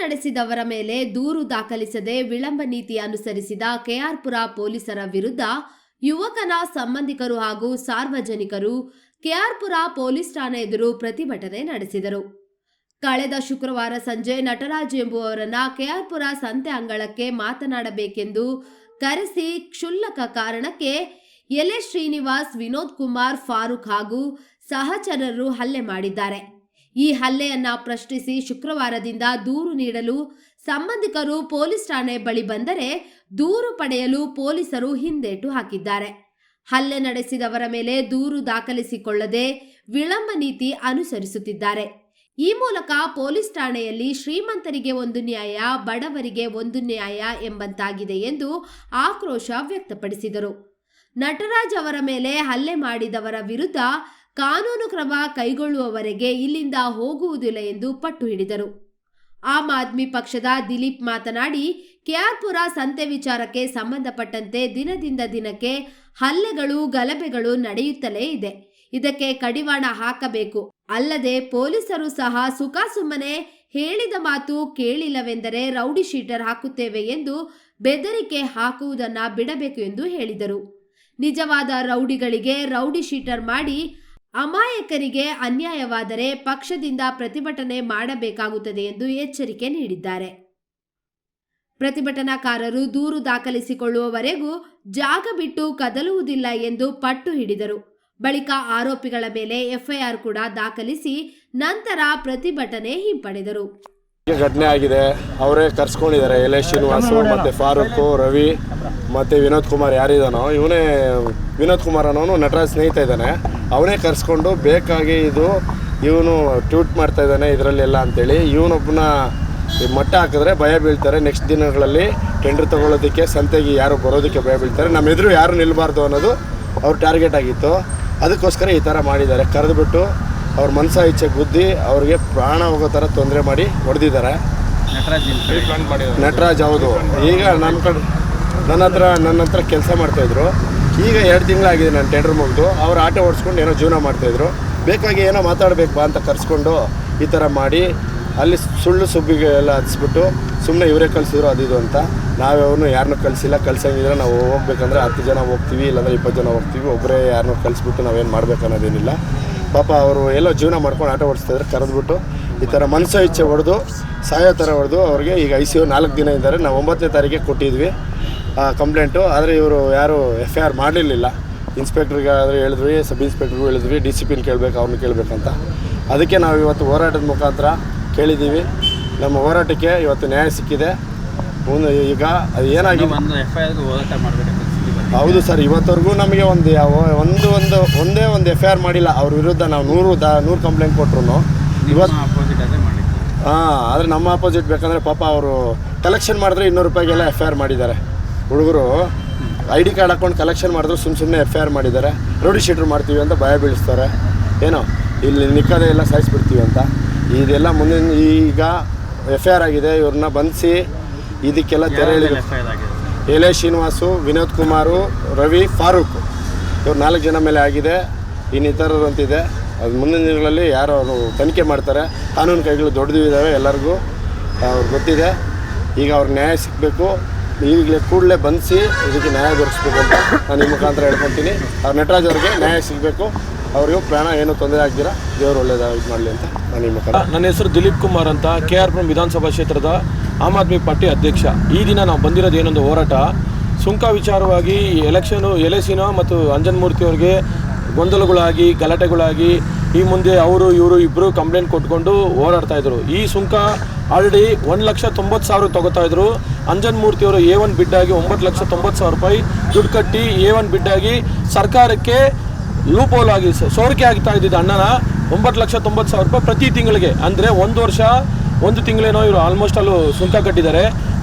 ನಡೆಸಿದವರ ಮೇಲೆ ದೂರು ದಾಖಲಿಸದೆ ವಿಳಂಬ ನೀತಿ ಅನುಸರಿಸಿದ ಕೆಆರ್ಪುರ ಪೊಲೀಸರ ವಿರುದ್ಧ ಯುವಕನ ಸಂಬಂಧಿಕರು ಹಾಗೂ ಸಾರ್ವಜನಿಕರು ಕೆಆರ್ಪುರ ಪೊಲೀಸ್ ಠಾಣೆ ಎದುರು ಪ್ರತಿಭಟನೆ ನಡೆಸಿದರು. ಕಳೆದ ಶುಕ್ರವಾರ ಸಂಜೆ ನಟರಾಜ್ ಎಂಬುವವರನ್ನ ಕೆಆರ್ಪುರ ಸಂತೆ ಅಂಗಳಕ್ಕೆ ಮಾತನಾಡಬೇಕೆಂದು ಕರೆಸಿ ಕ್ಷುಲ್ಲಕ ಕಾರಣಕ್ಕೆ ಎಲೆ ಶ್ರೀನಿವಾಸ್, ವಿನೋದ್ ಕುಮಾರ್, ಫಾರೂಕ್ ಹಾಗೂ ಸಹಚರರು ಹಲ್ಲೆ ಮಾಡಿದ್ದಾರೆ. ಈ ಹಲ್ಲೆಯನ್ನ ಪ್ರಶ್ನಿಸಿ ಶುಕ್ರವಾರದಿಂದ ದೂರು ನೀಡಲು ಸಂಬಂಧಿಕರು ಪೊಲೀಸ್ ಠಾಣೆ ಬಳಿ ಬಂದರೆ ದೂರು ಪಡೆಯಲು ಪೊಲೀಸರು ಹಿಂದೇಟು ಹಾಕಿದ್ದಾರೆ. ಹಲ್ಲೆ ನಡೆಸಿದವರ ಮೇಲೆ ದೂರು ದಾಖಲಿಸಿಕೊಳ್ಳದೆ ವಿಳಂಬ ನೀತಿ ಅನುಸರಿಸುತ್ತಿದ್ದಾರೆ. ಈ ಮೂಲಕ ಪೊಲೀಸ್ ಠಾಣೆಯಲ್ಲಿ ಶ್ರೀಮಂತರಿಗೆ ಒಂದು ನ್ಯಾಯ, ಬಡವರಿಗೆ ಒಂದು ನ್ಯಾಯ ಎಂಬಂತಾಗಿದೆ ಎಂದು ಆಕ್ರೋಶ ವ್ಯಕ್ತಪಡಿಸಿದರು. ನಟರಾಜ್ ಅವರ ಮೇಲೆ ಹಲ್ಲೆ ಮಾಡಿದವರ ವಿರುದ್ಧ ಕಾನೂನು ಕ್ರಮ ಕೈಗೊಳ್ಳುವವರೆಗೆ ಇಲ್ಲಿಂದ ಹೋಗುವುದಿಲ್ಲ ಎಂದು ಪಟ್ಟು ಹಿಡಿದರು. ಆಮ್ ಆದ್ಮಿ ಪಕ್ಷದ ದಿಲೀಪ್ ಮಾತನಾಡಿ, ಕೆಆರ್ಪುರ ಸಂತೆ ವಿಚಾರಕ್ಕೆ ಸಂಬಂಧಪಟ್ಟಂತೆ ದಿನದಿಂದ ದಿನಕ್ಕೆ ಹಲ್ಲೆಗಳು, ಗಲಭೆಗಳು ನಡೆಯುತ್ತಲೇ ಇದೆ. ಇದಕ್ಕೆ ಕಡಿವಾಣ ಹಾಕಬೇಕು. ಅಲ್ಲದೆ ಪೊಲೀಸರು ಸಹ ಸುಖಾಸುಮ್ಮನೆ ಹೇಳಿದ ಮಾತು ಕೇಳಿಲ್ಲವೆಂದರೆ ರೌಡಿ ಶೀಟರ್ ಹಾಕುತ್ತೇವೆ ಎಂದು ಬೆದರಿಕೆ ಹಾಕುವುದನ್ನು ಬಿಡಬೇಕು ಎಂದು ಹೇಳಿದರು. ನಿಜವಾದ ರೌಡಿಗಳಿಗೆ ರೌಡಿ ಶೀಟರ್ ಮಾಡಿ ಅಮಾಯಕರಿಗೆ ಅನ್ಯಾಯವಾದರೆ ಪಕ್ಷದಿಂದ ಪ್ರತಿಭಟನೆ ಮಾಡಬೇಕಾಗುತ್ತದೆ ಎಂದು ಎಚ್ಚರಿಕೆ ನೀಡಿದ್ದಾರೆ. ಪ್ರತಿಭಟನಾಕಾರರು ದೂರು ದಾಖಲಿಸಿಕೊಳ್ಳುವವರೆಗೂ ಜಾಗ ಬಿಟ್ಟು ಕದಲುವುದಿಲ್ಲ ಎಂದು ಪಟ್ಟು ಹಿಡಿದರು. ಬಳಿಕ ಆರೋಪಿಗಳ ಮೇಲೆ ಎಫ್ಐಆರ್ ಕೂಡ ದಾಖಲಿಸಿ ನಂತರ ಪ್ರತಿಭಟನೆ ಹಿಂಪಡೆದರು. ಘಟನೆ ಆಗಿದೆ. ಅವರೇ ಕರ್ಸ್ಕೊಂಡಿದ್ದಾರೆ. ಎಲೆ ಶ್ರೀನಿವಾಸು ಮತ್ತು ಫಾರೂಕ್, ರವಿ ಮತ್ತು ವಿನೋದ್ ಕುಮಾರ್ ಯಾರಿದಾನೋ. ಇವನೇ ವಿನೋದ್ ಕುಮಾರ್ ಅನ್ನೋನು ನಟರಾಜ್ ಸ್ನೇಹಿತ ಇದ್ದಾನೆ. ಅವನೇ ಕರ್ಸ್ಕೊಂಡು ಬೇಕಾಗಿ ಇದು ಇವನು ಟ್ವೀಟ್ ಮಾಡ್ತಾ ಇದ್ದಾನೆ ಇದರಲ್ಲೆಲ್ಲ ಅಂತೇಳಿ. ಇವನೊಬ್ಬನ ಮಟ್ಟ ಹಾಕಿದ್ರೆ ಭಯ ಬೀಳ್ತಾರೆ. ನೆಕ್ಸ್ಟ್ ದಿನಗಳಲ್ಲಿ ಟೆಂಡರ್ ತಗೊಳ್ಳೋದಕ್ಕೆ, ಸಂತೆಗೆ ಯಾರು ಬರೋದಕ್ಕೆ ಭಯ ಬೀಳ್ತಾರೆ. ನಮ್ಮ ಎದುರು ಯಾರು ನಿಲ್ಲಬಾರ್ದು ಅನ್ನೋದು ಅವ್ರ ಟಾರ್ಗೆಟ್ ಆಗಿತ್ತು. ಅದಕ್ಕೋಸ್ಕರ ಈ ಥರ ಮಾಡಿದ್ದಾರೆ. ಕರೆದುಬಿಟ್ಟು ಅವ್ರ ಮನಸ ಇಚ್ಛೆ ಗುದ್ದಿ ಅವ್ರಿಗೆ ಪ್ರಾಣ ಹೋಗೋ ಥರ ತೊಂದರೆ ಮಾಡಿ ಹೊಡೆದಿದ್ದಾರೆ. ನಟರಾಜ್ ಹೌದು. ಈಗ ನನ್ನ ಕಡೆ ನನ್ನ ಹತ್ರ ನನ್ನ ಹತ್ರ ಕೆಲಸ ಮಾಡ್ತಾಯಿದ್ರು ಈಗ ಎರಡು ತಿಂಗಳಾಗಿದೆ ನಾನು ಟೆಂಡರ್ ಮುಗಿದು. ಅವ್ರು ಆಟೋ ಓಡಿಸ್ಕೊಂಡು ಏನೋ ಜೀವನ ಮಾಡ್ತಾಯಿದ್ರು ಬೇಕಾಗಿ ಏನೋ ಮಾತಾಡಬೇಕು ಅಂತ ಕರೆಸ್ಕೊಂಡು ಈ ಥರ ಮಾಡಿ ಅಲ್ಲಿ ಸುಳ್ಳು ಸುಬ್ಬಿಗೆಲ್ಲ ಹಚ್ಬಿಟ್ಟು ಸುಮ್ಮನೆ ಇವರೇ ಕಳಿಸಿದ್ರು ಅದು ಇದು ಅಂತ. ನಾವ್ಯಾವನು ಯಾರನ್ನೂ ಕಳಿಸಿಲ್ಲ. ಕಳ್ಸಂಗಿದ್ರೆ ನಾವು ಹೋಗ್ಬೇಕಂದ್ರೆ ಹತ್ತು ಜನ ಹೋಗ್ತೀವಿ ಇಲ್ಲಾಂದ್ರೆ ಇಪ್ಪತ್ತು ಜನ ಹೋಗ್ತೀವಿ. ಒಬ್ಬರೇ ಯಾರನ್ನೂ ಕಳಿಸ್ಬಿಟ್ಟು ನಾವೇನು ಮಾಡ್ಬೇಕು ಅನ್ನೋದೇನಿಲ್ಲ ಪಾಪ ಅವರು ಎಲ್ಲೋ ಜೀವನ ಮಾಡ್ಕೊಂಡು ಆಟ ಓಡಿಸ್ತಾ ಇದ್ದಾರೆ ಕರೆದ್ಬಿಟ್ಟು ಈ ಥರ ಮನಸ್ಸು ಇಚ್ಛೆ ಹೊಡೆದು, ಸಾಯೋ ಥರ ಹೊಡೆದು ಅವ್ರಿಗೆ ಈಗ ಐ ಸಿ ಯು ನಾಲ್ಕು ದಿನ ಇದ್ದಾರೆ. ನಾವು ಒಂಬತ್ತನೇ ತಾರೀಕಿಗೆ ಕೊಟ್ಟಿದ್ವಿ ಕಂಪ್ಲೇಂಟು. ಆದರೆ ಇವರು ಯಾರು ಎಫ್ ಐ ಆರ್ ಮಾಡಲಿಲ್ಲ ಇನ್ಸ್ಪೆಕ್ಟ್ರಿಗೆ ಆದರೆ ಹೇಳಿದ್ವಿ, ಸಬ್ ಇನ್ಸ್ಪೆಕ್ಟ್ರಿಗೂ ಹೇಳಿದ್ವಿ, ಡಿ ಸಿ ಪಿನ ಕೇಳಬೇಕು ಅವ್ರನ್ನ ಕೇಳಬೇಕಂತ. ಅದಕ್ಕೆ ನಾವು ಇವತ್ತು ಹೋರಾಟದ ಮುಖಾಂತರ ಕೇಳಿದ್ದೀವಿ. ನಮ್ಮ ಹೋರಾಟಕ್ಕೆ ಇವತ್ತು ನ್ಯಾಯ ಸಿಕ್ಕಿದೆ. ಮುಂದೆ ಈಗ ಅದು ಏನಾಗಿದೆ ಹೌದು ಸರ್ ಇವತ್ತವರೆಗೂ ನಮಗೆ ಒಂದು ಯಾವ ಒಂದು ಒಂದು ಒಂದೇ ಒಂದು ಎಫ್ ಐ ಆರ್ ಮಾಡಿಲ್ಲ. ಅವ್ರ ವಿರುದ್ಧ ನಾವು ನೂರು ದ ನೂರು ಕಂಪ್ಲೇಂಟ್ ಕೊಟ್ಟರು ಇವತ್ತು ಹಾಂ ಆದರೆ ನಮ್ಮ ಆಪೋಸಿಟ್ ಬೇಕಂದರೆ ಪಾಪ ಅವರು ಕಲೆಕ್ಷನ್ ಮಾಡಿದ್ರೆ ಇನ್ನೂರು ರೂಪಾಯಿಗೆಲ್ಲ ಎಫ್ ಐ ಆರ್ ಮಾಡಿದ್ದಾರೆ. ಹುಡುಗರು ಐ ಡಿ ಕಾರ್ಡ್ ಹಾಕೊಂಡು ಕಲೆಕ್ಷನ್ ಮಾಡಿದ್ರು ಸುಮ್ಮ ಸುಮ್ಮನೆ ಎಫ್ ಐ ಆರ್ ಮಾಡಿದ್ದಾರೆ. ರೌಡಿ ಶೀಟ್ರ್ ಮಾಡ್ತೀವಿ ಅಂತ ಭಯ ಬೀಳಿಸ್ತಾರೆ. ಏನೋ ಇಲ್ಲಿ ನಿಕ್ಕದೇ ಎಲ್ಲ ಸಾಯಿಸ್ಬಿಡ್ತೀವಿ ಅಂತ. ಇದೆಲ್ಲ ಮುಂದಿನ ಈಗ ಎಫ್ ಐ ಆರ್ ಆಗಿದೆ. ಇವ್ರನ್ನ ಬಂಧಿಸಿ ಇದಕ್ಕೆಲ್ಲ ತೆರೆ ಎಲೆ ಶ್ರೀನಿವಾಸು, ವಿನೋದ್ ಕುಮಾರು, ರವಿ, ಫಾರೂಕ್. ಇವ್ರು ನಾಲ್ಕು ಜನ ಮೇಲೆ ಆಗಿದೆ. ಇನ್ನಿತರರು ಅಂತಿದೆ. ಅದು ಮುಂದಿನ ದಿನಗಳಲ್ಲಿ ಯಾರು ಅವರು ತನಿಖೆ ಮಾಡ್ತಾರೆ. ಕಾನೂನು ಕೈಗಳು ದೊಡ್ಡದು ಇದ್ದಾವೆ ಎಲ್ಲರಿಗೂ. ಅವ್ರಿಗೆ ಗೊತ್ತಿದೆ. ಈಗ ಅವ್ರಿಗೆ ನ್ಯಾಯ ಸಿಗಬೇಕು. ಈಗಲೇ ಕೂಡಲೇ ಬಂಧಿಸಿ ಇದಕ್ಕೆ ನ್ಯಾಯ ದೊರಕಿಸ್ಬೇಕು ಅಂತ ನಾನು ಈ ಮುಖಾಂತರ ಹೇಳ್ಕೊತೀನಿ ಅವ್ರ ನಟರಾಜ್ ಅವ್ರಿಗೆ ನ್ಯಾಯ ಸಿಗಬೇಕು. ಅವರಿಗೂ ಪ್ರಾಣ ಏನು ತೊಂದರೆ ಆಗ್ದಿರ ದೇವರು ಒಳ್ಳೇದಾಗಿ ಮಾಡಲಿ ಅಂತ ನಾನು ಈ ಮುಖಾಂತರ ನನ್ನ ಹೆಸರು ದಿಲೀಪ್ ಕುಮಾರ್ ಅಂತ. ಕೆ ಆರ್ ಪುರಂ ವಿಧಾನಸಭಾ ಕ್ಷೇತ್ರದ ಆಮ್ ಆದ್ಮಿ ಪಾರ್ಟಿ ಅಧ್ಯಕ್ಷ. ಈ ದಿನ ನಾವು ಬಂದಿರೋದು ಏನೊಂದು ಹೋರಾಟ. ಸುಂಕ ವಿಚಾರವಾಗಿ ಎಲೆಕ್ಷನು ಎಲೆಸಿನ ಮತ್ತು ಅಂಜನ್ಮೂರ್ತಿ ಅವ್ರಿಗೆ ಗೊಂದಲಗಳಾಗಿ, ಗಲಾಟೆಗಳಾಗಿ ಈ ಮುಂದೆ ಅವರು, ಇವರು ಇಬ್ಬರು ಕಂಪ್ಲೇಂಟ್ ಕೊಟ್ಕೊಂಡು ಹೋರಾಡ್ತಾ ಇದ್ರು. ಈ ಸುಂಕ ಆಲ್ರೆಡಿ ಒಂದು ಲಕ್ಷ ತೊಂಬತ್ತು ಸಾವಿರ ತಗೋತಾ ಇದ್ರು. ಅಂಜನ್ ಮೂರ್ತಿ ಅವರು ಎ ಒನ್ ಬಿಡ್ಡಾಗಿ ಒಂಬತ್ತು ಲಕ್ಷ ತೊಂಬತ್ತು ಸಾವಿರ ರೂಪಾಯಿ ದುಡ್ಡು ಕಟ್ಟಿ ಎ ಒನ್ ಬಿಡ್ಡಾಗಿ ಸರ್ಕಾರಕ್ಕೆ ಲೂಪೋಲ್ ಆಗಿ ಸೋರಿಕೆ ಆಗ್ತಾ ಇದ್ದಿದ್ದು ಅಣ್ಣನ ಒಂಬತ್ತು ಲಕ್ಷ ತೊಂಬತ್ತು ಸಾವಿರ ರೂಪಾಯಿ ಪ್ರತಿ ತಿಂಗಳಿಗೆ. ಅಂದರೆ ಒಂದು ವರ್ಷ ಒಂದು ತಿಂಗಳೇನೋ ಇವರು ಆಲ್ಮೋಸ್ಟ್ ಅಲ್ಲೂ ಸುಂಕ ಕಟ್ಟಿದ್ದಾರೆ.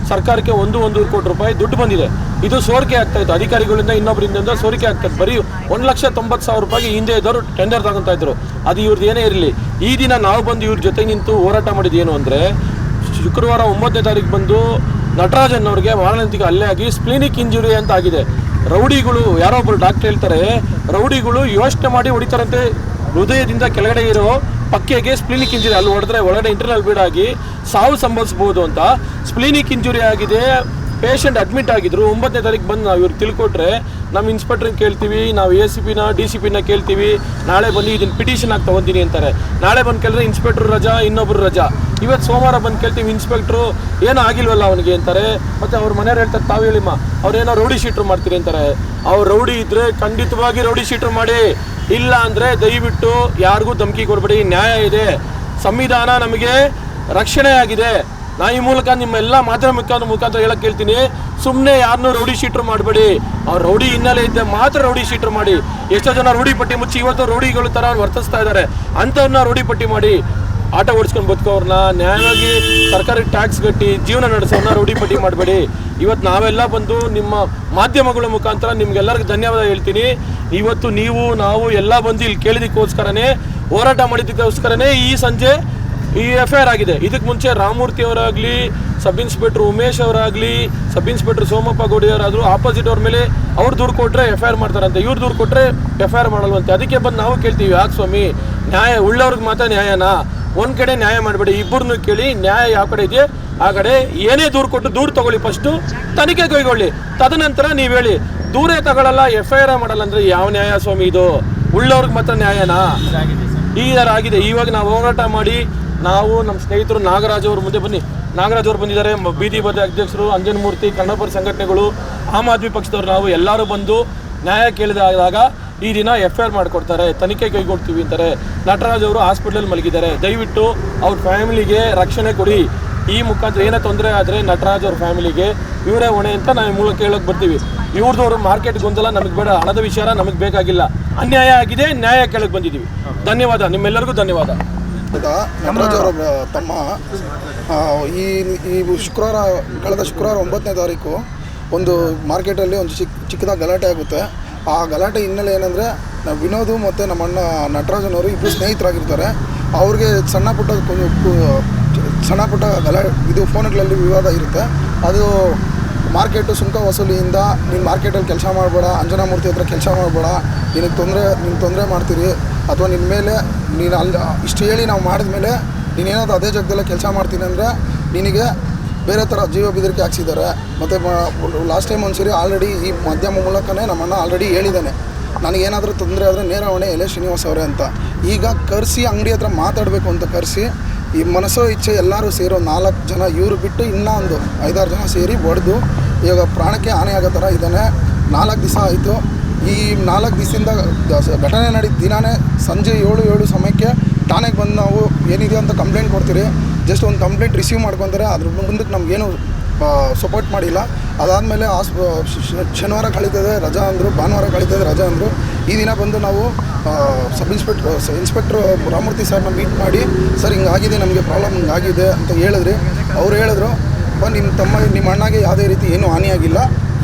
ಸರ್ಕಾರಕ್ಕೆ ಒಂದು ಒಂದು ಕೋಟಿ ರೂಪಾಯಿ ದುಡ್ಡು ಬಂದಿದೆ. ಇದು ಸೋರಿಕೆ ಆಗ್ತಾ ಇತ್ತು. ಅಧಿಕಾರಿಗಳಿಂದ ಇನ್ನೊಬ್ಬರಿಂದ ಸೋರಿಕೆ ಆಗ್ತಾ ಇತ್ತು. ಬರೀ ಒಂದು ಲಕ್ಷ ತೊಂಬತ್ತು ಸಾವಿರ ರೂಪಾಯಿಗೆ ಹಿಂದೆ ಇದ್ದವರು ಟೆಂಡರ್ ತಗೊಂತಾ ಇದ್ರು. ಅದು ಇವ್ರದ್ದು ಏನೇ ಇರಲಿ. ಈ ದಿನ ನಾವು ಬಂದು ಇವ್ರ ಜೊತೆ ನಿಂತು ಹೋರಾಟ ಮಾಡಿದ್ದು ಏನು ಅಂದರೆ, ಶುಕ್ರವಾರ ಒಂಬತ್ತನೇ ತಾರೀಕು ಬಂದು ನಟರಾಜನ್ ಅವ್ರಿಗೆ ಮಾರಣಾಂತಿಕ ಹಲ್ಲೆ ಆಗಿ ಸ್ಪ್ಲೀನಿಕ್ ಇಂಜುರಿ ಅಂತ ಆಗಿದೆ. ರೌಡಿಗಳು, ಯಾರೋ ಒಬ್ಬರು ಡಾಕ್ಟರ್ ಹೇಳ್ತಾರೆ, ರೌಡಿಗಳು ಯೋಚನೆ ಮಾಡಿ ಹೊಡಿತಾರಂತೆ. ಹೃದಯದಿಂದ ಕೆಳಗಡೆ ಇರೋ ಪಕ್ಕೆಗೆ ಸ್ಪ್ಲೀನಿಕ್ ಇಂಜುರಿ ಅಲ್ಲಿ ಹೊಡೆದ್ರೆ ಒಳಗಡೆ ಇಂಟರ್ನಲ್ ಬೀಡ್ ಆಗಿ ಸಾವು ಸಂಭವಿಸ್ಬೋದು ಅಂತ. ಸ್ಪ್ಲೀನಿಕ್ ಇಂಜುರಿ ಆಗಿದೆ ಪೇಷಂಟ್ ಅಡ್ಮಿಟ್ ಆಗಿದ್ರು. ಒಂಬತ್ತನೇ ತಾರೀಕು ಬಂದು ನಾವು ಇವ್ರು ತಿಳ್ಕೊಟ್ರೆ ನಮ್ಮ ಇನ್ಸ್ಪೆಕ್ಟ್ರಿಗೆ ಕೇಳ್ತೀವಿ, ನಾವು ಎ ಸಿ ಪಿನ ಡಿ ಸಿ ಪಿನ ಕೇಳ್ತೀವಿ. ನಾಳೆ ಬಂದು ಇದನ್ನ ಪಿಟಿಷನ್ ಆಗಿ ತೊಗೊತೀನಿ ಅಂತಾರೆ. ನಾಳೆ ಬಂದು ಕೇಳಿದ್ರೆ ಇನ್ಸ್ಪೆಕ್ಟ್ರ್ ರಜಾ, ಇನ್ನೊಬ್ರು ರಜಾ. ಇವತ್ತು ಸೋಮವಾರ ಬಂದು ಕೇಳ್ತೀವಿ ಇನ್ಸ್ಪೆಕ್ಟ್ರು ಏನೂ ಆಗಿಲ್ವಲ್ಲ ಅವನಿಗೆ ಅಂತಾರೆ. ಮತ್ತು ಅವ್ರ ಮನೆಯವ್ರು ಹೇಳ್ತಾರೆ, ತಾವು ಹೇಳಿಮ್ಮ ಅವ್ರೇನೋ ರೌಡಿ ಶೀಟ್ರು ಮಾಡ್ತೀರಿ ಅಂತಾರೆ. ಅವ್ರು ರೌಡಿ ಇದ್ದರೆ ಖಂಡಿತವಾಗಿ ರೌಡಿ ಶೀಟ್ರು ಮಾಡಿ. ಇಲ್ಲ ಅಂದರೆ ದಯವಿಟ್ಟು ಯಾರಿಗೂ ಧಮಕಿ ಕೊಡಬೇಡಿ. ನ್ಯಾಯ ಇದೆ. ಸಂವಿಧಾನ ನಮಗೆ ರಕ್ಷಣೆ ಆಗಿದೆ ನಾ ಈ ಮೂಲಕ ನಿಮ್ಮ ಎಲ್ಲ ಮಾಧ್ಯಮ ಮುಖಾಂತರ ಮುಖಾಂತರ ಹೇಳಕ್ ಕೇಳ್ತೀನಿ. ಸುಮ್ಮನೆ ಯಾರನ್ನೂ ರೌಡಿ ಶೀಟ್ರ್ ಮಾಡಬೇಡಿ. ಅವ್ರು ರೌಡಿ ಹಿನ್ನೆಲೆ ಇದ್ದೆ ಮಾತ್ರ ರೌಡಿ ಶೀಟ್ರ್ ಮಾಡಿ. ಎಷ್ಟೋ ಜನ ರೌಡಿ ಪಟ್ಟಿ ಮುಚ್ಚಿ ಇವತ್ತು ರೌಡಿಗಳು ಥರ ವರ್ತಿಸ್ತಾ ಇದ್ದಾರೆ ಅಂಥವ್ರನ್ನ ರೌಡಿ ಪಟ್ಟಿ ಮಾಡಿ ಆಟ ಓಡಿಸ್ಕೊಂಡು ಬದುಕೋರ್ನ. ನ್ಯಾಯವಾಗಿ ಸರ್ಕಾರಕ್ಕೆ ಟ್ಯಾಕ್ಸ್ ಕಟ್ಟಿ ಜೀವನ ನಡೆಸೋರ್ನ ರೌಡಿ ಪಟ್ಟಿ ಮಾಡಬೇಡಿ. ಇವತ್ತು ನಾವೆಲ್ಲ ಬಂದು ನಿಮ್ಮ ಮಾಧ್ಯಮಗಳ ಮುಖಾಂತರ ನಿಮ್ಗೆಲ್ಲರಿಗೂ ಧನ್ಯವಾದ ಹೇಳ್ತೀನಿ. ಇವತ್ತು ನೀವು, ನಾವು ಎಲ್ಲ ಬಂದು ಇಲ್ಲಿ ಕೇಳಿದಕ್ಕೋಸ್ಕರನೇ ಹೋರಾಟ ಮಾಡಿದ್ದಕ್ಕೋಸ್ಕರನೇ ಈ ಸಂಜೆ ಈ ಎಫ್ ಐ ಆರ್ ಆಗಿದೆ. ಇದಕ್ಕೆ ಮುಂಚೆ ರಾಮಮೂರ್ತಿ ಅವರಾಗಲಿ ಸಬ್ ಇನ್ಸ್ಪೆಕ್ಟರ್ ಉಮೇಶ್ ಅವರಾಗಲಿ ಸಬ್ ಇನ್ಸ್ಪೆಕ್ಟರ್ ಸೋಮಪ್ಪ ಗೌಡಿ ಅವರಾದರೂ ಆಪೋಸಿಟ್ ಅವ್ರ ಮೇಲೆ ಅವ್ರು ದೂರು ಕೊಟ್ಟರೆ ಎಫ್ ಐ ಆರ್ ಮಾಡ್ತಾರಂತೆ. ಇವ್ರು ದೂರು ಕೊಟ್ಟರೆ ಎಫ್ ಐ ಆರ್ ಮಾಡಲ್ವಂತೆ. ಅದಕ್ಕೆ ಬಂದು ನಾವು ಕೇಳ್ತೀವಿ ಯಾಕೆ ಸ್ವಾಮಿ ನ್ಯಾಯ ಉಳ್ಳವ್ರಿಗೆ ಮಾತ್ರ ನ್ಯಾಯನಾ? ಒಂದು ಕಡೆ ನ್ಯಾಯ ಮಾಡಬೇಡಿ, ಇಬ್ಬರನ್ನು ಕೇಳಿ ನ್ಯಾಯ ಯಾವ ಕಡೆ ಇದೆಯೋ ಆ ಕಡೆ ಏನೇ ದೂರು ಕೊಟ್ಟು ದೂರು ತಗೊಳ್ಳಿ ಫಸ್ಟು ತನಿಖೆ ಕೈಗೊಳ್ಳಿ. ತದನಂತರ ನೀವು ಹೇಳಿ. ದೂರೇ ತಗೊಳ್ಳಲ್ಲ ಎಫ್ ಐ ಆರ್ ಮಾಡಲ್ಲ ಅಂದರೆ ಯಾವ ನ್ಯಾಯ ಸ್ವಾಮಿ ಇದು? ಉಳ್ಳವ್ರಿಗೆ ಮಾತ್ರ ನ್ಯಾಯನಾ? ಈ ಥರ ಆಗಿದೆ. ಇವಾಗ ನಾವು ಹೋರಾಟ ಮಾಡಿ, ನಾವು ನಮ್ಮ ಸ್ನೇಹಿತರು ನಾಗರಾಜ್ ಅವ್ರ ಮುಂದೆ ಬನ್ನಿ. ನಾಗರಾಜ್ ಅವರು ಬಂದಿದ್ದಾರೆ ಬೀದಿ ಬದಿ ಅಧ್ಯಕ್ಷರು, ಅಂಜನ್ ಮೂರ್ತಿ ಕನ್ನಡಪರ ಸಂಘಟನೆಗಳು, ಆಮ್ ಆದ್ಮಿ ಪಕ್ಷದವರು ನಾವು ಎಲ್ಲರೂ ಬಂದು ನ್ಯಾಯ ಕೇಳಿದಾಗ ಈ ದಿನ ಎಫ್ ಐ ಆರ್ ಮಾಡಿಕೊಡ್ತಾರೆ, ತನಿಖೆ ಕೈಗೊಳ್ತೀವಿ ಅಂತಾರೆ. ನಟರಾಜ್ ಅವರು ಹಾಸ್ಪಿಟ್ಲಲ್ಲಿ ಮಲಗಿದ್ದಾರೆ. ದಯವಿಟ್ಟು ಅವ್ರ ಫ್ಯಾಮಿಲಿಗೆ ರಕ್ಷಣೆ ಕೊಡಿ. ಈ ಮುಖಾಂತರ ಏನೇ ತೊಂದರೆ ಆದರೆ ನಟರಾಜ್ ಅವ್ರ ಫ್ಯಾಮಿಲಿಗೆ ಇವರೇ ಹೊಣೆ ಅಂತ ನಾವು ಮೂಲಕ ಹೇಳೋಕೆ ಬರ್ತೀವಿ. ಇವ್ರದವ್ರು ಮಾರ್ಕೆಟ್ ಗೊಂದಲ ನಮಗೆ ಬೇಡ. ಹಣದ ವಿಚಾರ ನಮಗೆ ಬೇಕಾಗಿಲ್ಲ. ಅನ್ಯಾಯ ಆಗಿದೆ, ನ್ಯಾಯ ಕೇಳೋಕ್ಕೆ ಬಂದಿದ್ದೀವಿ ಧನ್ಯವಾದ. ನಿಮ್ಮೆಲ್ಲರಿಗೂ ಧನ್ಯವಾದ. ನಟರಾಜ್ ಅವರ ತಮ್ಮ ಈ ಈ ಶುಕ್ರವಾರ, ಕಳೆದ ಶುಕ್ರವಾರ ಒಂಬತ್ತನೇ ತಾರೀಕು ಒಂದು ಮಾರ್ಕೆಟಲ್ಲಿ ಒಂದು ಚಿಕ್ಕ ಚಿಕ್ಕದಾಗಿ ಗಲಾಟೆ ಆಗುತ್ತೆ. ಆ ಗಲಾಟೆ ಹಿನ್ನೆಲೆ ಏನಂದರೆ, ನಾವು ವಿನೋದು ಮತ್ತು ನಮ್ಮ ಅಣ್ಣ ನಟರಾಜನವರು ಇಬ್ಬರು ಸ್ನೇಹಿತರಾಗಿರ್ತಾರೆ. ಅವ್ರಿಗೆ ಸಣ್ಣ ಪುಟ್ಟ ಸಣ್ಣ ಪುಟ್ಟ ಗಲಾ, ಇದು ಫೋನ್ಗಳಲ್ಲಿ ವಿವಾದ ಇರುತ್ತೆ. ಅದು ಮಾರ್ಕೆಟು ಸುಂಕ ವಸೂಲಿಯಿಂದ ನೀನು ಮಾರ್ಕೆಟಲ್ಲಿ ಕೆಲಸ ಮಾಡಬೇಡ, ಅಂಜನಾಮೂರ್ತಿ ಹತ್ರ ಕೆಲಸ ಮಾಡಬೇಡ, ನಿನಗೆ ತೊಂದರೆ, ನೀನು ತೊಂದರೆ ಮಾಡ್ತೀರಿ, ಅಥವಾ ನಿನ್ನ ಮೇಲೆ, ನೀನು ಅಲ್ಲಿ, ಇಷ್ಟು ಹೇಳಿ ನಾವು ಮಾಡಿದ್ಮೇಲೆ ನೀನೇನಾದರೂ ಅದೇ ಜಾಗದಲ್ಲೇ ಕೆಲಸ ಮಾಡ್ತೀನಿ ಅಂದರೆ ನಿನಗೆ ಬೇರೆ ಥರ ಜೀವ ಬೆದರಿಕೆ ಹಾಕ್ಸಿದ್ದಾರೆ. ಮತ್ತು ಲಾಸ್ಟ್ ಟೈಮ್ ಒಂದು ಸರಿ ಆಲ್ರೆಡಿ ಈ ಮಾಧ್ಯಮ ಮೂಲಕನೇ ನಮ್ಮನ್ನು ಆಲ್ರೆಡಿ ಹೇಳಿದ್ದಾನೆ. ನನಗೇನಾದರೂ ತೊಂದರೆ ಆದರೆ ನೇರ ಹೊಣೆ ಎಲೆ ಶ್ರೀನಿವಾಸ್ ಅವರೇ ಅಂತ. ಈಗ ಕರೆಸಿ ಅಂಗಡಿ ಹತ್ರ ಮಾತಾಡಬೇಕು ಅಂತ ಕರೆಸಿ ಈ ಮನಸ್ಸೋ ಇಚ್ಛೆ ಎಲ್ಲರೂ ಸೇರೋ ನಾಲ್ಕು ಜನ ಇವರು ಬಿಟ್ಟು ಇನ್ನೂ ಒಂದು ಐದಾರು ಜನ ಸೇರಿ ಹೊಡೆದು ಇವಾಗ ಪ್ರಾಣಕ್ಕೆ ಹಾನಿ ಆಗೋ ಥರ ಇದ್ದಾನೆ. ನಾಲ್ಕು ದಿವಸ ಆಯಿತು. ಈ ನಾಲ್ಕು ದಿವಸದಿಂದ ಘಟನೆ ನಡೆದ ದಿನಾನೇ ಸಂಜೆ ಏಳು ಏಳು ಸಮಯಕ್ಕೆ ಠಾಣೆಗೆ ಬಂದು ನಾವು ಏನಿದೆ ಅಂತ ಕಂಪ್ಲೇಂಟ್ ಕೊಡ್ತೀರಿ? ಜಸ್ಟ್ ಒಂದು ಕಂಪ್ಲೇಂಟ್ ರಿಸೀವ್ ಮಾಡ್ಕೊತಾರೆ ಅದ್ರ ಮುಂದಕ್ಕೆ ನಮಗೇನು ಸಪೋರ್ಟ್ ಮಾಡಿಲ್ಲ. ಅದಾದಮೇಲೆ ಆಸ್ ಶನಿವಾರ ಕಳೀತದೆ ರಜಾ ಅಂದರು ಭಾನುವಾರ ಕಳೀತದೆ ರಜಾ ಅಂದರು. ಈ ದಿನ ಬಂದು ನಾವು ಸಬ್ ಇನ್ಸ್ಪೆಕ್ಟ್ರ್ ಇನ್ಸ್ಪೆಕ್ಟ್ರ್ ರಾಮೂರ್ತಿ ಸರ್ನ ಮೀಟ್ ಮಾಡಿ ಸರ್ ಹಿಂಗಾಗಿದೆ ನಮಗೆ ಪ್ರಾಬ್ಲಮ್ ಹಿಂಗಾಗಿದೆ ಅಂತ ಹೇಳಿದ್ರಿ. ಅವ್ರು ಹೇಳಿದ್ರು "ಅಪ್ಪ, ನಿಮ್ಮ ತಮ್ಮ ನಿಮ್ಮ ಅಣ್ಣಗೆ ಯಾವುದೇ ರೀತಿ ಏನೂ ಹಾನಿಯಾಗಿಲ್ಲ.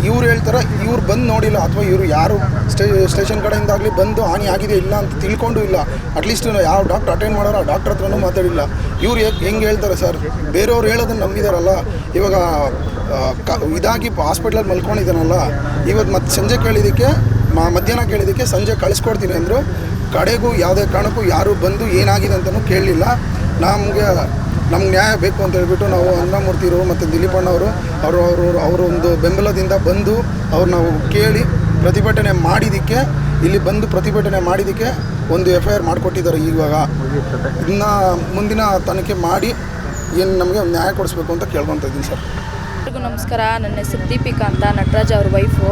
ಇವ್ರು ಹೇಳ್ತಾರೆ, ಇವ್ರು ಬಂದು ನೋಡಿಲ್ಲ ಅಥವಾ ಇವರು ಯಾರು ಸ್ಟೇ, ಸ್ಟೇಷನ್ ಕಡೆಯಿಂದಾಗಲಿ ಬಂದು ಹಾನಿ ಆಗಿದೆ ಇಲ್ಲ ಅಂತ ತಿಳ್ಕೊಂಡು ಇಲ್ಲ. ಅಟ್ಲೀಸ್ಟ್ ಯಾವ ಡಾಕ್ಟ್ರ್ ಅಟೆಂಡ್ ಮಾಡೋರು ಆ ಡಾಕ್ಟ್ರ್ ಹತ್ರನೂ ಮಾತಾಡಿಲ್ಲ. ಇವ್ರು ಹೆಂಗೆ ಹೇಳ್ತಾರೆ ಸರ್ ಬೇರೆಯವ್ರು ಹೇಳೋದನ್ನು ನಂಬಿದಾರಲ್ಲ? ಇವಾಗ ಕ, ಇದಾಗಿ ಹಾಸ್ಪಿಟ್ಲಲ್ಲಿ ಮಲ್ಕೊಂಡಿದ್ದಾನಲ್ಲ ಇವತ್ತು ಮತ್ತೆ ಸಂಜೆ ಕೇಳಿದ್ದಕ್ಕೆ ಮಧ್ಯಾಹ್ನ ಕೇಳಿದ್ದಕ್ಕೆ ಸಂಜೆ ಕಳಿಸ್ಕೊಡ್ತೀನಿ ಅಂದರು, ಕಡೆಗೂ ಯಾವುದೇ ಕಾರಣಕ್ಕೂ ಯಾರು ಬಂದು ಏನಾಗಿದೆ ಅಂತಲೂ ಕೇಳಲಿಲ್ಲ. ನಮಗೆ ನಮ್ಗೆ ನ್ಯಾಯ ಬೇಕು ಅಂತ ಹೇಳ್ಬಿಟ್ಟು ನಾವು ಅನ್ನಮೂರ್ತಿರು ಮತ್ತು ದಿಲೀಪಣ್ಣವರು ಅವರು ಅವರು ಅವರು ಒಂದು ಬೆಂಬಲದಿಂದ ಬಂದು ಅವ್ರು ನಾವು ಕೇಳಿ ಪ್ರತಿಭಟನೆ ಮಾಡಿದ್ದಕ್ಕೆ, ಇಲ್ಲಿ ಬಂದು ಪ್ರತಿಭಟನೆ ಮಾಡಿದ್ದಕ್ಕೆ ಒಂದು ಎಫ್ ಐ ಆರ್ ಮಾಡಿಕೊಟ್ಟಿದ್ದಾರೆ ಇವಾಗ. ಇನ್ನು ಮುಂದಿನ ತನಿಖೆ ಮಾಡಿ ಏನು ನಮಗೆ ನ್ಯಾಯ ಕೊಡಿಸ್ಬೇಕು ಅಂತ ಕೇಳ್ಕೊತ ಇದ್ದೀನಿ ಸರ್. ಎಲ್ರಿಗೂ ನಮಸ್ಕಾರ. ನನ್ನ ಹೆಸರು ದೀಪಿಕಾ ಅಂತ, ನಟರಾಜ್ ಅವ್ರ ವೈಫು.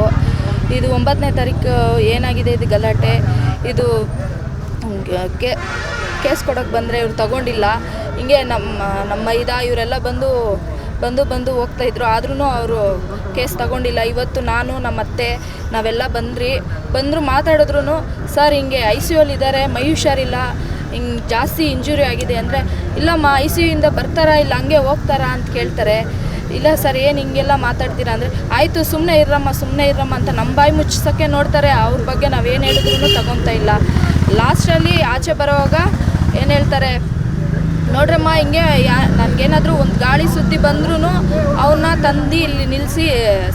ಇದು ಒಂಬತ್ತನೇ ತಾರೀಕು ಏನಾಗಿದೆ? ಇದು ಗಲಾಟೆ. ಇದು ಕೇಸ್ ಕೊಡೋಕ್ಕೆ ಬಂದರೆ ಇವ್ರು ತಗೊಂಡಿಲ್ಲ. ಹಿಂಗೆ ನಮ್ಮ ನಮ್ಮ ಇದ ಇವರೆಲ್ಲ ಬಂದು ಬಂದು ಬಂದು ಹೋಗ್ತಾ ಇದ್ರು. ಆದ್ರೂ ಅವರು ಕೇಸ್ ತಗೊಂಡಿಲ್ಲ. ಇವತ್ತು ನಾನು, ನಮ್ಮ ಅತ್ತೆ, ನಾವೆಲ್ಲ ಬಂದ್ರಿ. ಬಂದರು ಮಾತಾಡಿದ್ರು ಸರ್, ಹಿಂಗೆ ಐ ಸಿ ಯುಲ್ಲಿ ಇದ್ದಾರೆ ಮೈ ಹುಷಾರಿಲ್ಲ ಹಿಂಗೆ ಜಾಸ್ತಿ ಇಂಜುರಿ ಆಗಿದೆ ಅಂದರೆ, ಇಲ್ಲಮ್ಮ ಐ ಸಿ ಯುಯಿಂದ ಬರ್ತಾರಾ ಇಲ್ಲ, ಹಂಗೆ ಹೋಗ್ತಾರಾ ಅಂತ ಕೇಳ್ತಾರೆ. ಇಲ್ಲ ಸರ್, ಏನು ಹಿಂಗೆಲ್ಲ ಮಾತಾಡ್ತೀರಾ ಅಂದರೆ, ಆಯಿತು ಸುಮ್ಮನೆ ಇರಮ್ಮ ಸುಮ್ಮನೆ ಇರಮ್ಮ ಅಂತ ನಮ್ಮ ಬಾಯಿ ಮುಚ್ಚಿಸೋಕ್ಕೆ ನೋಡ್ತಾರೆ. ಅವ್ರ ಬಗ್ಗೆ ನಾವೇನು ಹೇಳಿದ್ರು ತಗೊತಾ ಇಲ್ಲ. ಲಾಸ್ಟಲ್ಲಿ ಆಚೆ ಬರೋವಾಗ ಏನು ಹೇಳ್ತಾರೆ ನೋಡ್ರಮ್ಮ, ಹಿಂಗೆ ಯಾ, ನನಗೇನಾದರೂ ಒಂದು ಗಾಳಿ ಸುದ್ದಿ ಬಂದ್ರೂ ಅವನ್ನ ತಂದು ಇಲ್ಲಿ ನಿಲ್ಲಿಸಿ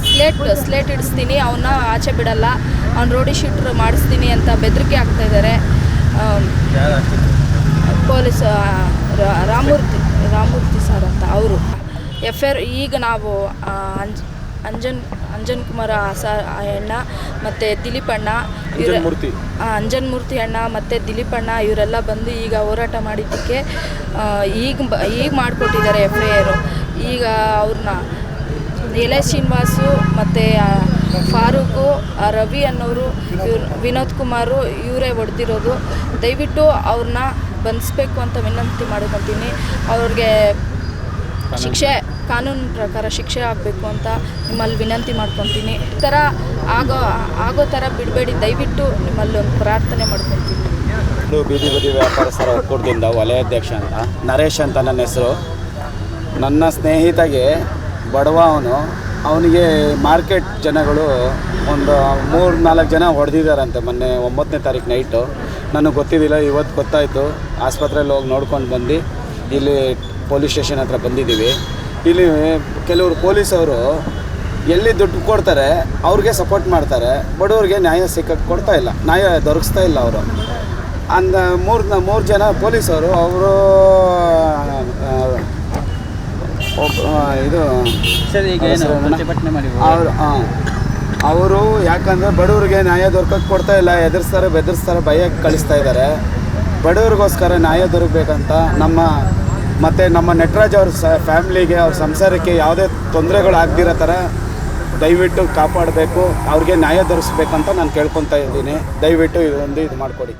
ಸ್ಲೇಟ್ ಸ್ಲೇಟ್ ಇಡಿಸ್ತೀನಿ ಅವನ್ನ ಆಚೆ ಬಿಡಲ್ಲ. ಅವ್ನು ರೋಡಿ ಶೀಟ್ರ್ ಮಾಡಿಸ್ತೀನಿ ಅಂತ ಬೆದರಿಕೆ ಆಗ್ತಾ ಇದ್ದಾರೆ ಪೊಲೀಸ್ ರಾಮೂರ್ತಿ ರಾಮೂರ್ತಿ ಸರ್ ಅಂತ ಅವರು. ಎಫ್ ಐ ಈಗ ನಾವು ಅಂಜ್, ಅಂಜನ್ ಅಂಜನ್ ಕುಮಾರ ಆಸ ಆ ಅಣ್ಣ ಮತ್ತು ದಿಲೀಪ್ ಅಣ್ಣ ಇವ್ರ- ಅಂಜನ್ಮೂರ್ತಿ. ಆ, ಅಣ್ಣ ಮತ್ತು ದಿಲೀಪ್ ಅಣ್ಣ ಇವರೆಲ್ಲ ಬಂದು ಈಗ ಹೋರಾಟ ಮಾಡಿದ್ದಕ್ಕೆ ಈಗ ಬ ಈಗ ಮಾಡಿಕೊಟ್ಟಿದ್ದಾರೆ ಎಫ್ ಐ ಆರು ಈಗ ಅವ್ರನ್ನ ಎಲೆ ಶ್ರೀನಿವಾಸು ಮತ್ತು ಫಾರೂಕು ರವಿ ಅನ್ನೋರು ಇವ್ರು ವಿನೋದ್ ಕುಮಾರು ಇವರೇ ಹೊಡೆದಿರೋದು. ದಯವಿಟ್ಟು ಅವ್ರನ್ನ ಬಂಧಿಸ್ಬೇಕು ಅಂತ ವಿನಂತಿ ಮಾಡ್ಕೊತೀನಿ. ಅವ್ರಿಗೆ ಶಿಕ್ಷೆ ಕಾನೂನು ಪ್ರಕಾರ ಶಿಕ್ಷೆ ಆಗಬೇಕು ಅಂತ ನಿಮ್ಮಲ್ಲಿ ವಿನಂತಿ ಮಾಡ್ಕೊತೀನಿ. ಈ ಥರ ಆಗೋ ಆಗೋ ಥರ ಬಿಡಬೇಡಿ. ದಯವಿಟ್ಟು ನಿಮ್ಮಲ್ಲಿ ಒಂದು ಪ್ರಾರ್ಥನೆ ಮಾಡ್ಕೊತೀನಿ ಇದು ಬೀದಿ ಬದಿ ವ್ಯಾಪಾರಸ್ಥರ ಒಕ್ಕೂಟದಿಂದ ವಲಯ ಅಧ್ಯಕ್ಷ ಅಂತ ನರೇಶ್ ಅಂತ ನನ್ನ ಹೆಸರು. ನನ್ನ ಸ್ನೇಹಿತಗೆ ಬಡವ ಅವನು. ಅವನಿಗೆ ಮಾರ್ಕೆಟ್ ಜನಗಳು ಒಂದು ಮೂರು ನಾಲ್ಕು ಜನ ಹೊಡೆದಿದ್ದಾರಂತೆ ಮೊನ್ನೆ ಒಂಬತ್ತನೇ ತಾರೀಕು ನೈಟು. ನನಗೆ ಗೊತ್ತಿದ್ದಿಲ್ಲ ಇವತ್ತು ಗೊತ್ತಾಯಿತು. ಆಸ್ಪತ್ರೆಯಲ್ಲಿ ಹೋಗಿ ನೋಡ್ಕೊಂಡು ಬಂದು ಇಲ್ಲಿ ಪೊಲೀಸ್ ಸ್ಟೇಷನ್ ಹತ್ರ ಬಂದಿದ್ದೀವಿ. ಇಲ್ಲಿ ಕೆಲವರು ಪೊಲೀಸವರು ಎಲ್ಲಿ ದುಡ್ಡು ಕೊಡ್ತಾರೆ ಅವ್ರಿಗೆ ಸಪೋರ್ಟ್ ಮಾಡ್ತಾರೆ ಬಡವ್ರಿಗೆ ನ್ಯಾಯ ಸಿಕ್ಕಕ್ಕೆ ಕೊಡ್ತಾ ಇಲ್ಲ ನ್ಯಾಯ ದೊರಕಿಸ್ತಾ ಇಲ್ಲ ಅವರು. ಅಂದ ಮೂರು ಮೂರು ಜನ ಪೊಲೀಸವರು ಅವರು ಇದು ಅವರು ಹಾಂ ಅವರು ಯಾಕಂದರೆ ಬಡವ್ರಿಗೆ ನ್ಯಾಯ ದೊರಕಕ್ಕೆ ಕೊಡ್ತಾ ಇಲ್ಲ ಎದುರಿಸ್ತಾರೆ ಬೆದರಿಸ್ತಾರೆ ಭಯಕ್ಕೆ ಕಳಿಸ್ತಾ ಇದ್ದಾರೆ. ಬಡವ್ರಿಗೋಸ್ಕರ ನ್ಯಾಯ ದೊರಕಬೇಕಂತ ನಮ್ಮ ಮತ್ತು ನಮ್ಮ ನಟರಾಜ್ ಅವ್ರ ಸ ಫ್ಯಾಮ್ಲಿಗೆ ಅವ್ರ ಸಂಸಾರಕ್ಕೆ ಯಾವುದೇ ತೊಂದರೆಗಳು ಆಗದಿರೋ ಥರ ದಯವಿಟ್ಟು ಕಾಪಾಡಬೇಕು. ಅವ್ರಿಗೆ ನ್ಯಾಯ ಧರಿಸ್ಬೇಕಂತ ನಾನು ಕೇಳ್ಕೊತಾ ಇದ್ದೀನಿ. ದಯವಿಟ್ಟು ಇದೊಂದು ಇದು ಮಾಡಿಕೊಡಿ.